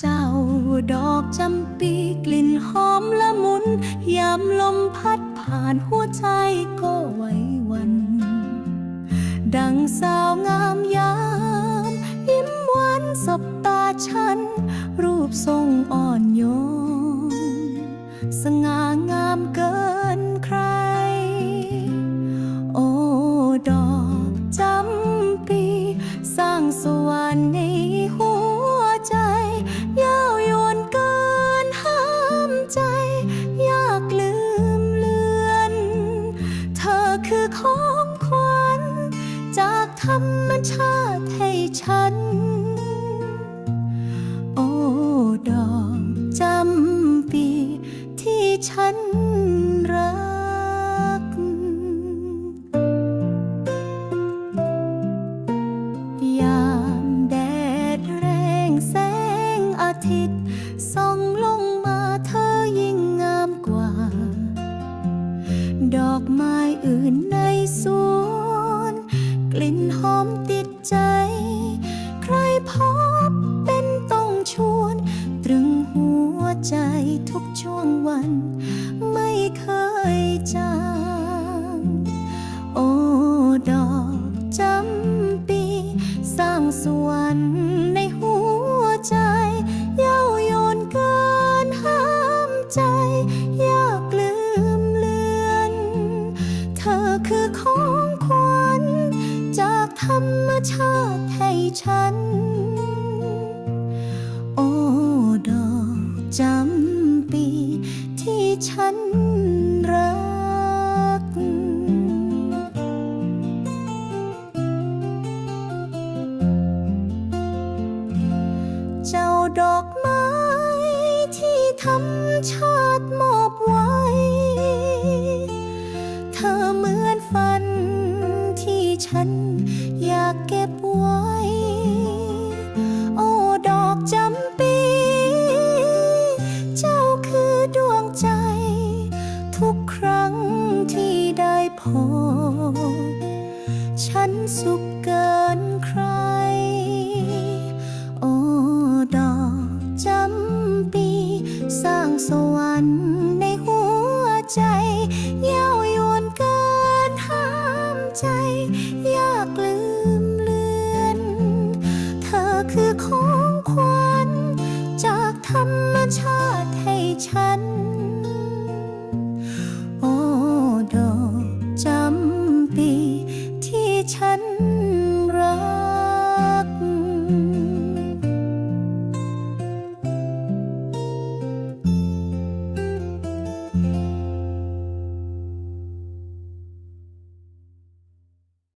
เจ้าดอกจำปีกลิ่นหอมละมุน ยามลมพัดผ่านหัวใจก็ไหวหวัน ดังสาวงามยาม ยิ้มหวานสบตาฉัน รูปทรงอ่อนโยนสง่า ธรรมชาติให้ฉัน โอ้ดอกจำปีที่ฉันรักยามแดดแรงแสงอาทิตย์ส่องลงมาเธอยิ่งงามกว่า ดอกไม้อื่นในสวน กลิ่นหอมติดใจ ใครพบเป็นต้องชวน ตรึงหัวใจทุกช่วงวัน ธรรมชาติให้ฉัน โอ้ดอกจำปีที่ฉันรัก เจ้าดอกไม้ที่ธรรมชาติมอบ พบฉันสุขเกินใคร โอ้ดอกจำปี สร้างสวรรค์ในหัวใจเย้ายวนเกินห้ามใจยากลืมเลือน เธอคือของขวัญจากธรรมชาติให้ฉัน